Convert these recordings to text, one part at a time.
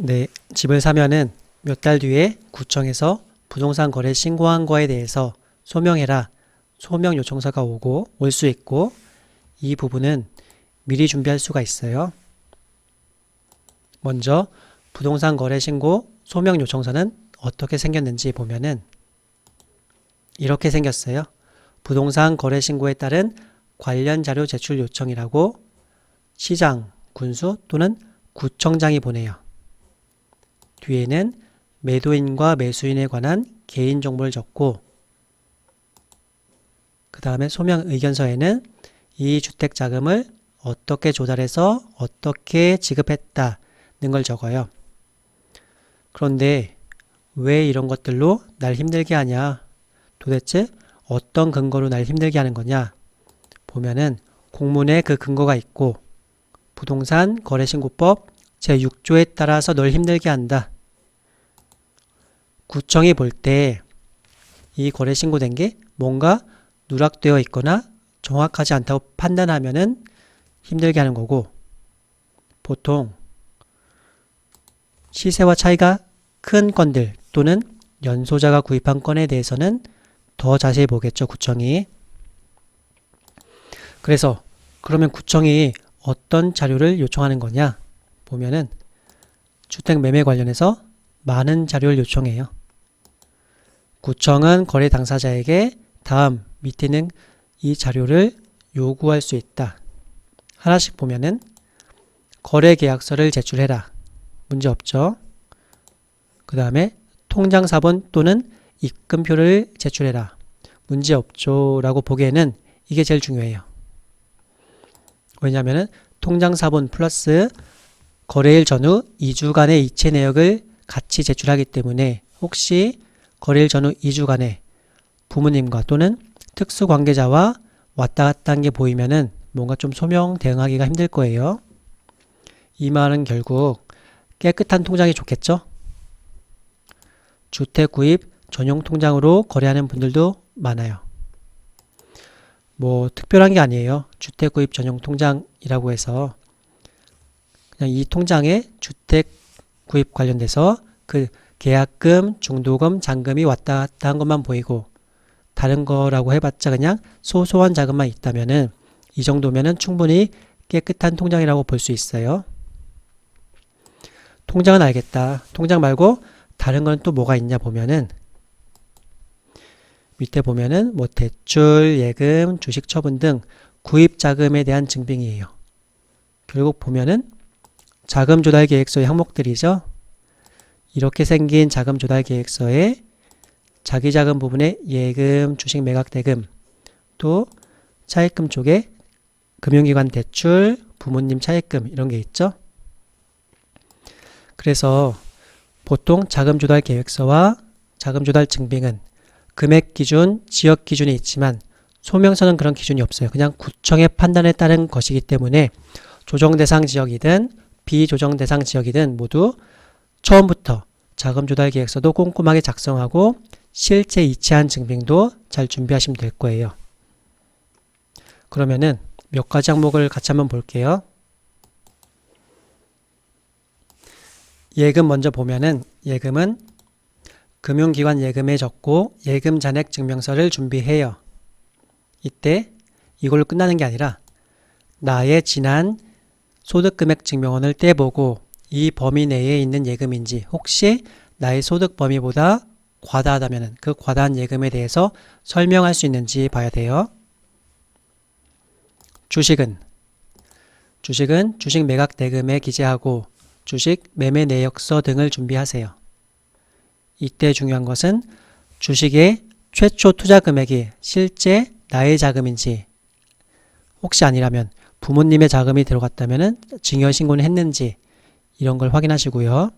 네, 집을 사면은 몇 달 뒤에 구청에서 부동산 거래 신고한 거에 대해서 소명해라. 소명 요청서가 오고 올 수 있고 이 부분은 미리 준비할 수가 있어요. 먼저 부동산 거래 신고 소명 요청서는 어떻게 생겼는지 보면은 이렇게 생겼어요. 부동산 거래 신고에 따른 관련 자료 제출 요청이라고 시장, 군수 또는 구청장이 보내요. 뒤에는 매도인과 매수인에 관한 개인 정보를 적고 그 다음에 소명 의견서에는 이 주택 자금을 어떻게 조달해서 어떻게 지급했다는 걸 적어요. 그런데 왜 이런 것들로 날 힘들게 하냐? 도대체 어떤 근거로 날 힘들게 하는 거냐? 보면은 공문에 그 근거가 있고 부동산 거래신고법 제6조에 따라서 널 힘들게 한다. 구청이 볼 때 이 거래 신고된 게 뭔가 누락되어 있거나 정확하지 않다고 판단하면은 힘들게 하는 거고 보통 시세와 차이가 큰 건들 또는 연소자가 구입한 건에 대해서는 더 자세히 보겠죠, 구청이. 그래서 그러면 구청이 어떤 자료를 요청하는 거냐? 보면은 주택 매매 관련해서 많은 자료를 요청해요. 구청은 거래 당사자에게 다음 밑에 있는 이 자료를 요구할 수 있다. 하나씩 보면은 거래 계약서를 제출해라. 문제 없죠. 그 다음에 통장 사본 또는 입금표를 제출해라. 문제 없죠. 라고 보기에는 이게 제일 중요해요. 왜냐하면 통장 사본 플러스 거래일 전후 2주간의 이체 내역을 같이 제출하기 때문에 혹시 거래일 전후 2주간에 부모님과 또는 특수 관계자와 왔다 갔다 한 게 보이면은 뭔가 좀 소명 대응하기가 힘들 거예요. 이 말은 결국 깨끗한 통장이 좋겠죠? 주택 구입 전용 통장으로 거래하는 분들도 많아요. 뭐 특별한 게 아니에요. 주택 구입 전용 통장이라고 해서 그냥 이 통장에 주택 구입 관련돼서 그 계약금, 중도금, 잔금이 왔다 갔다 한 것만 보이고 다른 거라고 해봤자 그냥 소소한 자금만 있다면은 이 정도면은 충분히 깨끗한 통장이라고 볼 수 있어요. 통장은 알겠다. 통장 말고 다른 건 또 뭐가 있냐 보면은 밑에 보면은 뭐 대출, 예금, 주식 처분 등 구입 자금에 대한 증빙이에요. 결국 보면은 자금 조달 계획서의 항목들이죠. 이렇게 생긴 자금 조달 계획서에 자기 자금 부분에 예금, 주식 매각 대금, 또 차입금 쪽에 금융기관 대출, 부모님 차입금 이런 게 있죠. 그래서 보통 자금 조달 계획서와 자금 조달 증빙은 금액 기준, 지역 기준이 있지만 소명서는 그런 기준이 없어요. 그냥 구청의 판단에 따른 것이기 때문에 조정 대상 지역이든 비조정 대상 지역이든 모두 처음부터 자금 조달 계획서도 꼼꼼하게 작성하고 실제 이체한 증빙도 잘 준비하시면 될 거예요. 그러면은 몇 가지 항목을 같이 한번 볼게요. 예금 먼저 보면은 예금은 금융기관 예금에 적고 예금 잔액 증명서를 준비해요. 이때 이걸로 끝나는 게 아니라 나의 지난 소득 금액 증명원을 떼보고 이 범위 내에 있는 예금인지 혹시 나의 소득 범위보다 과다하다면 그 과다한 예금에 대해서 설명할 수 있는지 봐야 돼요. 주식은 주식은 주식 매각 대금에 기재하고 주식 매매 내역서 등을 준비하세요. 이때 중요한 것은 주식의 최초 투자 금액이 실제 나의 자금인지 혹시 아니라면 부모님의 자금이 들어갔다면 증여 신고는 했는지 이런 걸 확인하시고요.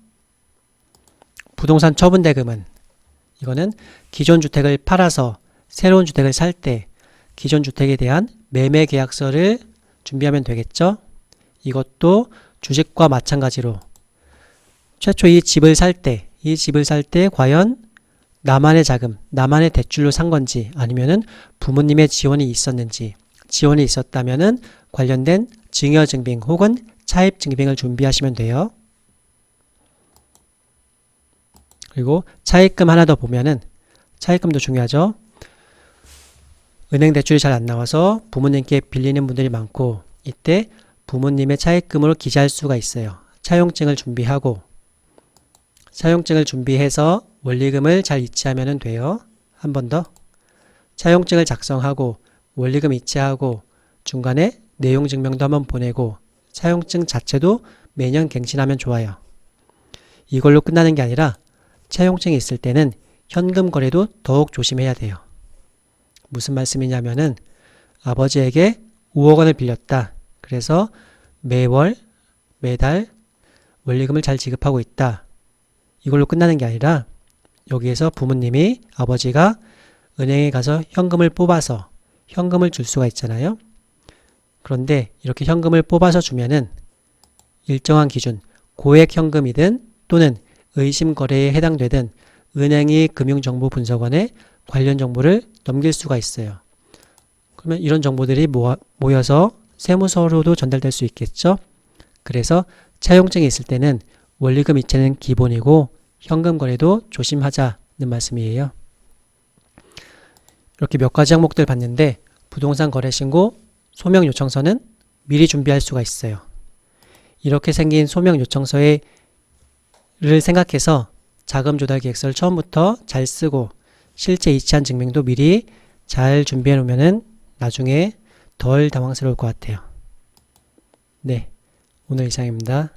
부동산 처분 대금은 이거는 기존 주택을 팔아서 새로운 주택을 살 때 기존 주택에 대한 매매 계약서를 준비하면 되겠죠. 이것도 주식과 마찬가지로 최초 이 집을 살 때, 이 집을 살 때 과연 나만의 자금, 나만의 대출로 산 건지 아니면은 부모님의 지원이 있었는지 지원이 있었다면은 관련된 증여 증빙 혹은 차입 증빙을 준비하시면 돼요. 그리고 차입금 하나 더 보면은 차입금도 중요하죠. 은행 대출이 잘 안 나와서 부모님께 빌리는 분들이 많고 이때 부모님의 차입금으로 기재할 수가 있어요. 차용증을 준비하고 차용증을 준비해서 원리금을 잘 이체하면 돼요. 한 번 더. 차용증을 작성하고 원리금 이체하고 중간에 내용 증명도 한번 보내고 차용증 자체도 매년 갱신하면 좋아요. 이걸로 끝나는 게 아니라 차용증이 있을 때는 현금 거래도 더욱 조심해야 돼요. 무슨 말씀이냐면은 아버지에게 5억 원을 빌렸다. 그래서 매월, 매달 원리금을 잘 지급하고 있다. 이걸로 끝나는 게 아니라 여기에서 부모님이 아버지가 은행에 가서 현금을 뽑아서 현금을 줄 수가 있잖아요. 그런데 이렇게 현금을 뽑아서 주면은 일정한 기준, 고액 현금이든 또는 의심 거래에 해당되든 은행이 금융정보분석원에 관련 정보를 넘길 수가 있어요. 그러면 이런 정보들이 모아, 모여서 세무서로도 전달될 수 있겠죠. 그래서 차용증이 있을 때는 원리금 이체는 기본이고 현금 거래도 조심하자는 말씀이에요. 이렇게 몇 가지 항목들 봤는데 부동산 거래 신고 소명 요청서는 미리 준비할 수가 있어요. 이렇게 생긴 소명 요청서를 생각해서 자금 조달 계획서를 처음부터 잘 쓰고 실제 이체한 증명도 미리 잘 준비해 놓으면은 나중에 덜 당황스러울 것 같아요. 네. 오늘 이상입니다.